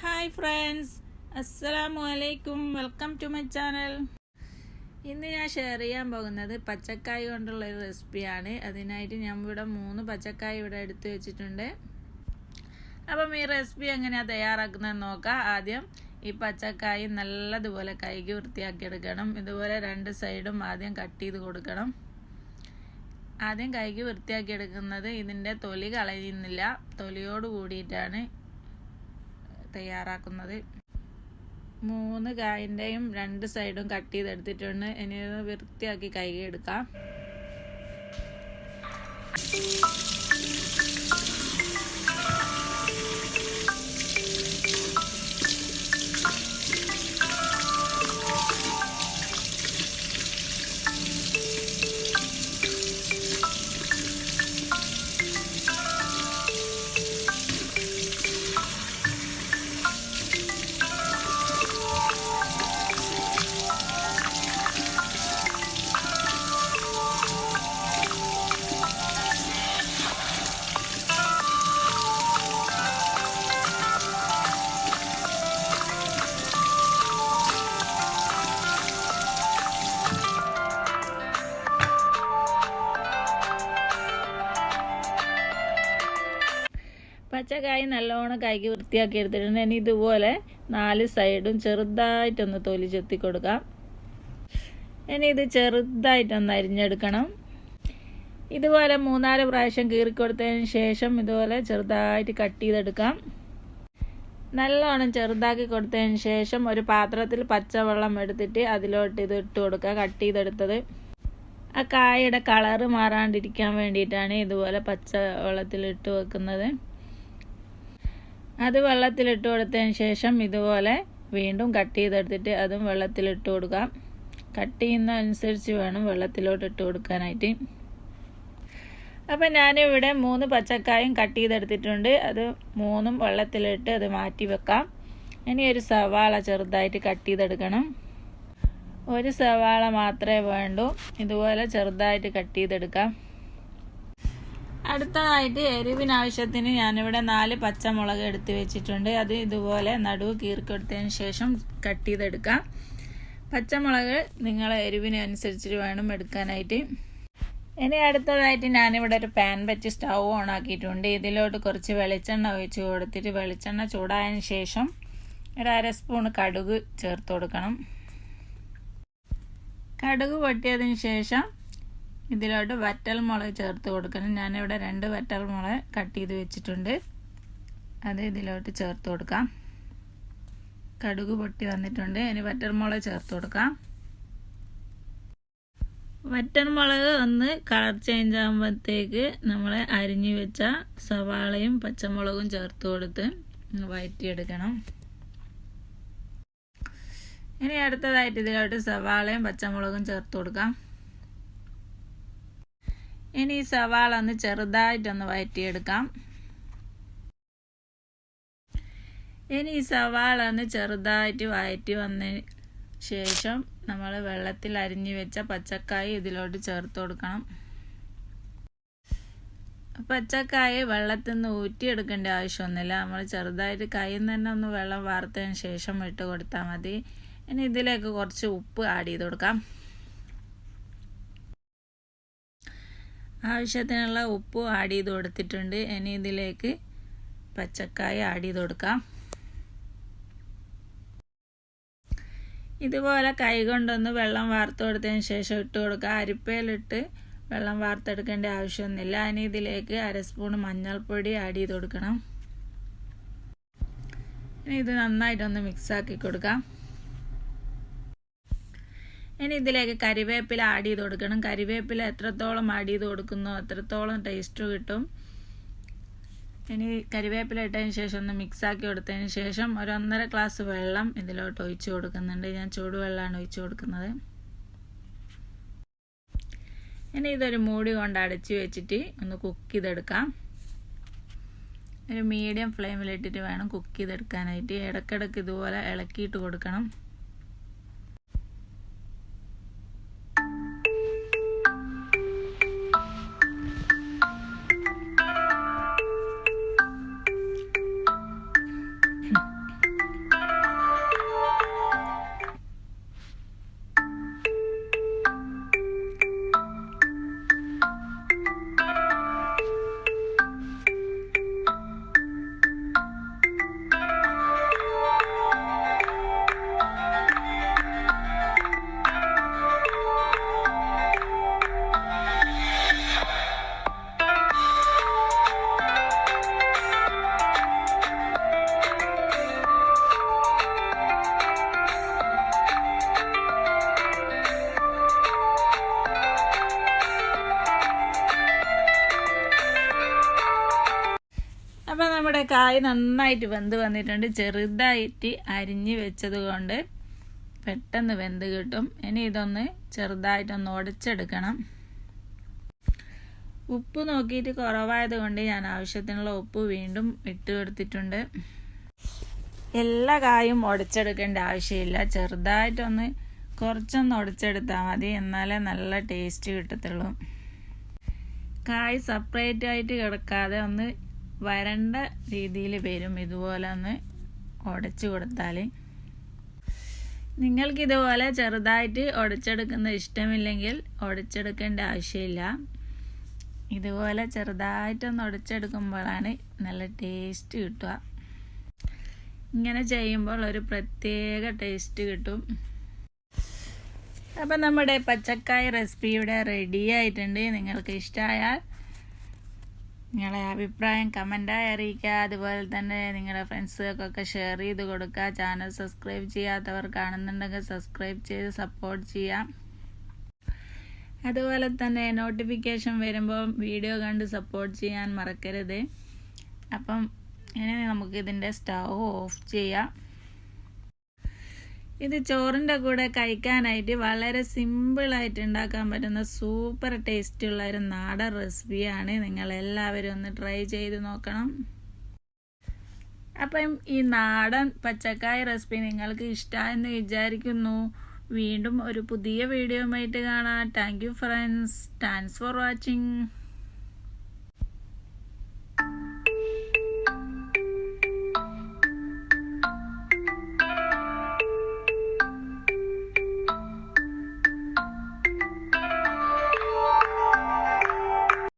Hi friends അസ്സലാമു അലൈക്കും welcome to my channel ഇന്ന് ഞാൻ ഷെയർ ചെയ്യാൻ പോകുന്നത് പച്ചക്കായ കൊണ്ടുള്ള ഒരു റെസിപ്പിയാണ് അതിനായിട്ട് ഞാൻ ഇവിടെ മൂന്ന് പച്ചക്കായ ഇവിടെ എടുത്ത് വെച്ചിട്ടുണ്ട്. അപ്പം ഈ റെസിപ്പി എങ്ങനെയാണ് തയ്യാറാക്കുന്നത് നോക്കാം. ആദ്യം ഈ പച്ചക്കായ നല്ലതുപോലെ കൈകി വൃത്തിയാക്കി എടുക്കണം. ഇതുപോലെ രണ്ട് സൈഡും ആദ്യം കട്ട് ചെയ്ത് കൊടുക്കണം. ആദ്യം കൈകി വൃത്തിയാക്കി എടുക്കുന്നത് ഇതിന്റെ തൊലി കളയുന്നില്ല. തൊലിയോട് കൂടിയിട്ടാണ് തയ്യാറാക്കുന്നത്. മൂന്ന് കായന്റെയും രണ്ട് സൈഡും കട്ട് ചെയ്തെടുത്തിട്ടുണ്ട്. ഇനി വൃത്തിയാക്കി കൈ എടുക്കാം. പച്ചക്കായ നല്ലോണം കൈക്ക് വൃത്തിയാക്കി എടുത്തിട്ടുണ്ട്. ഇനി ഇതുപോലെ നാല് സൈഡും ചെറുതായിട്ടൊന്ന് തൊലി ചെത്തി കൊടുക്കാം. ഇനി ഇത് ചെറുതായിട്ടൊന്ന് അരിഞ്ഞെടുക്കണം. ഇതുപോലെ മൂന്നാൽ പ്രാവശ്യം കീറിക്കൊടുത്തതിന് ശേഷം ഇതുപോലെ ചെറുതായിട്ട് കട്ട് ചെയ്തെടുക്കാം. നല്ലോണം ചെറുതാക്കി കൊടുത്തതിന് ശേഷം ഒരു പാത്രത്തിൽ പച്ചവെള്ളം എടുത്തിട്ട് അതിലോട്ട് ഇത് ഇട്ട് കൊടുക്കുക. കട്ട് ചെയ്തെടുത്തത്. ആ കായയുടെ കളറ് മാറാണ്ടിരിക്കാൻ വേണ്ടിയിട്ടാണ് ഇതുപോലെ പച്ച വെള്ളത്തിൽ ഇട്ട് വെക്കുന്നത്. അത് വെള്ളത്തിലിട്ട് കൊടുത്തതിന് ശേഷം ഇതുപോലെ വീണ്ടും കട്ട് ചെയ്തെടുത്തിട്ട് അതും വെള്ളത്തിലിട്ട് കൊടുക്കാം. കട്ട് ചെയ്യുന്ന അനുസരിച്ച് വേണം വെള്ളത്തിലോട്ട് ഇട്ട് കൊടുക്കാനായിട്ട്. അപ്പം ഞാനിവിടെ മൂന്ന് പച്ചക്കായും കട്ട് ചെയ്തെടുത്തിട്ടുണ്ട്. അത് മൂന്നും വെള്ളത്തിലിട്ട് അത് മാറ്റി വെക്കാം. ഇനി ഒരു സവാള ചെറുതായിട്ട് കട്ട് ചെയ്തെടുക്കണം. ഒരു സവാള മാത്രമേ വേണ്ടൂ. ഇതുപോലെ ചെറുതായിട്ട് കട്ട് ചെയ്തെടുക്കാം. അടുത്തതായിട്ട് എരിവിനാവശ്യത്തിന് ഞാനിവിടെ നാല് പച്ചമുളക് എടുത്തു വെച്ചിട്ടുണ്ട്. അത് ഇതുപോലെ നടുവ് കീർക്കെടുത്തതിന് ശേഷം കട്ട് ചെയ്തെടുക്കാം. പച്ചമുളക് നിങ്ങൾ എരിവിനനുസരിച്ച് അനുസരിച്ചിട്ട് വേണം എടുക്കാനായിട്ട്. ഇനി അടുത്തതായിട്ട് ഞാനിവിടെ ഒരു പാൻ വെച്ച് സ്റ്റൗ ഓൺ ആക്കിയിട്ടുണ്ട്. ഇതിലോട്ട് കുറച്ച് വെളിച്ചെണ്ണ ഒഴിച്ച് കൊടുത്തിട്ട് വെളിച്ചെണ്ണ ചൂടായതിന് ശേഷം ഒരു അര സ്പൂൺ കടുക് ചേർത്ത് കൊടുക്കണം. കടുക് പൊട്ടിയതിന് ശേഷം ഇതിലോട്ട് വറ്റൽ മുളക് ചേർത്ത് കൊടുക്കണം. ഞാനിവിടെ രണ്ട് വറ്റൽ മുളക് കട്ട് ചെയ്ത് വെച്ചിട്ടുണ്ട്. അത് ഇതിലോട്ട് ചേർത്ത് കൊടുക്കാം. കടുക് പൊട്ടി വന്നിട്ടുണ്ട്. ഇനി വറ്റൽ മുളക് ചേർത്ത് കൊടുക്കാം. വറ്റൽ മുളക് ഒന്ന് കളർ ചേഞ്ച് ആകുമ്പോഴത്തേക്ക് നമ്മൾ അരിഞ്ഞു വെച്ച സവാളയും പച്ചമുളകും ചേർത്ത് കൊടുത്ത് വഴറ്റിയെടുക്കണം ഇനി അടുത്തതായിട്ട് ഇതിലോട്ട് സവാളയും പച്ചമുളകും ചേർത്ത് കൊടുക്കാം. ഇനി ഈ സവാള ഒന്ന് ചെറുതായിട്ടൊന്ന് വഴറ്റിയെടുക്കാം ഇനി ഈ സവാള ഒന്ന് ചെറുതായിട്ട് വഴറ്റി വന്നതിന് ശേഷം നമ്മൾ വെള്ളത്തിൽ അരിഞ്ഞു വെച്ച പച്ചക്കായ ഇതിലോട്ട് ചേർത്ത് കൊടുക്കണം. പച്ചക്കായ വെള്ളത്തിൽ നിന്ന് ഊറ്റിയെടുക്കേണ്ട ആവശ്യമൊന്നുമില്ല. നമ്മൾ ചെറുതായിട്ട് കയ്യിൽ നിന്ന് തന്നെ ഒന്ന് വെള്ളം വാർത്തതിന് ശേഷം ഇട്ട് കൊടുത്താൽ മതി. ഇനി ഇതിലേക്ക് കുറച്ച് ഉപ്പ് ആഡ് ചെയ്ത് കൊടുക്കാം. ആവശ്യത്തിനുള്ള ഉപ്പ് ആഡ് ചെയ്ത് കൊടുത്തിട്ടുണ്ട്. ഇനി ഇതിലേക്ക് പച്ചക്കായ ആഡ് ചെയ്ത് കൊടുക്കാം. ഇതുപോലെ കൈ കൊണ്ടൊന്ന് വെള്ളം വാർത്ത് കൊടുത്തതിന് ശേഷം ഇട്ട് കൊടുക്കുക. അരിപ്പയിലിട്ട് വെള്ളം വാർത്തെടുക്കേണ്ട ആവശ്യമൊന്നുമില്ല. ഇനി ഇതിലേക്ക് അര സ്പൂൺ മഞ്ഞൾപ്പൊടി ആഡ് ചെയ്ത് കൊടുക്കണം. ഇനി ഇത് നന്നായിട്ടൊന്ന് മിക്സാക്കി കൊടുക്കാം. ഇനി ഇതിലേക്ക് കരിവേപ്പില ആഡ് ചെയ്ത് കൊടുക്കണം. കരിവേപ്പില എത്രത്തോളം ആഡ് ചെയ്ത് കൊടുക്കുന്നോ അത്രത്തോളം ടേസ്റ്റ് കിട്ടും. ഇനി കരിവേപ്പില ഇട്ടതിന് ശേഷം ഒന്ന് മിക്സാക്കി കൊടുത്തതിന് ശേഷം ഒരു ഒന്നര ഗ്ലാസ് വെള്ളം ഇതിലോട്ട് ഒഴിച്ച് കൊടുക്കുന്നുണ്ട്. ഞാൻ ചൂടുവെള്ളമാണ് ഒഴിച്ച് കൊടുക്കുന്നത്. ഇനി ഇതൊരു മൂടി കൊണ്ട് അടച്ച് വെച്ചിട്ട് ഒന്ന് കുക്ക് ചെയ്തെടുക്കാം. ഒരു മീഡിയം ഫ്ലെയിമിലിട്ടിട്ട് വേണം കുക്ക് ചെയ്തെടുക്കാനായിട്ട്. ഇടയ്ക്കിടയ്ക്ക് ഇതുപോലെ ഇളക്കിയിട്ട് കൊടുക്കണം. കായ് നന്നായിട്ട് വെന്ത് വന്നിട്ടുണ്ട്. ചെറുതായിട്ട് അരിഞ്ഞ് വെച്ചത് കൊണ്ട് പെട്ടെന്ന് വെന്ത് കിട്ടും. ഇനി ഇതൊന്ന് ചെറുതായിട്ടൊന്ന് ഉടച്ചെടുക്കണം ഉപ്പ് നോക്കിയിട്ട് കുറവായത് കൊണ്ട് ഞാൻ ആവശ്യത്തിനുള്ള ഉപ്പ് വീണ്ടും ഇട്ട് കൊടുത്തിട്ടുണ്ട്. എല്ലാ കായും ഉടച്ചെടുക്കേണ്ട ആവശ്യമില്ല. ചെറുതായിട്ടൊന്ന് കുറച്ചൊന്ന് ഉടച്ചെടുത്താൽ മതി. എന്നാലേ നല്ല ടേസ്റ്റ് കിട്ടത്തുള്ളൂ. കായ് സെപ്പറേറ്റ് ആയിട്ട് കിടക്കാതെ ഒന്ന് വരണ്ട രീതിയിൽ വരും ഇതുപോലെ ഒന്ന് ഉടച്ചു കൊടുത്താൽ നിങ്ങൾക്ക് ഇതുപോലെ ചെറുതായിട്ട് ഉടച്ചെടുക്കുന്ന ഇഷ്ടമില്ലെങ്കിൽ ഉടച്ചെടുക്കേണ്ട ആവശ്യമില്ല. ഇതുപോലെ ചെറുതായിട്ടൊന്ന് ഉടച്ചെടുക്കുമ്പോഴാണ് നല്ല ടേസ്റ്റ് കിട്ടുക. ഇങ്ങനെ ചെയ്യുമ്പോൾ ഒരു പ്രത്യേക ടേസ്റ്റ് കിട്ടും. അപ്പം നമ്മുടെ പച്ചക്കായ റെസിപ്പി ഇവിടെ റെഡി ആയിട്ടുണ്ട്. നിങ്ങൾക്ക് ഇഷ്ടമായാൽ നിങ്ങളെ അഭിപ്രായം കമന്റായി അറിയിക്കുക. അതുപോലെ തന്നെ നിങ്ങളുടെ ഫ്രണ്ട്സുകൾക്കൊക്കെ ഷെയർ ചെയ്ത് കൊടുക്കുക. ചാനൽ സബ്സ്ക്രൈബ് ചെയ്യാത്തവർ കാണുന്നുണ്ടെങ്കിൽ സബ്സ്ക്രൈബ് ചെയ്ത് സപ്പോർട്ട് ചെയ്യാം. അതുപോലെ തന്നെ നോട്ടിഫിക്കേഷൻ വരുമ്പോൾ വീഡിയോ കണ്ട് സപ്പോർട്ട് ചെയ്യാൻ മറക്കരുത്. അപ്പം ഇനി നമുക്ക് ഇതിന്റെ സ്റ്റൗ ഓഫ് ചെയ്യാം. ഇത് ചോറിന്റെ കൂടെ കഴിക്കാനായിട്ട് വളരെ സിമ്പിളായിട്ട് ഉണ്ടാക്കാൻ പറ്റുന്ന സൂപ്പർ ടേസ്റ്റുള്ള ഒരു നാടൻ റെസിപ്പിയാണ് നിങ്ങൾ എല്ലാവരും ഒന്ന് ട്രൈ ചെയ്ത് നോക്കണം. അപ്പം ഈ നാടൻ പച്ചക്കായ റെസിപ്പി നിങ്ങൾക്ക് ഇഷ്ടമായെന്ന് വിചാരിക്കുന്നു. വീണ്ടും ഒരു പുതിയ വീഡിയോയുമായിട്ട് കാണാം. Thank you friends thanks for watching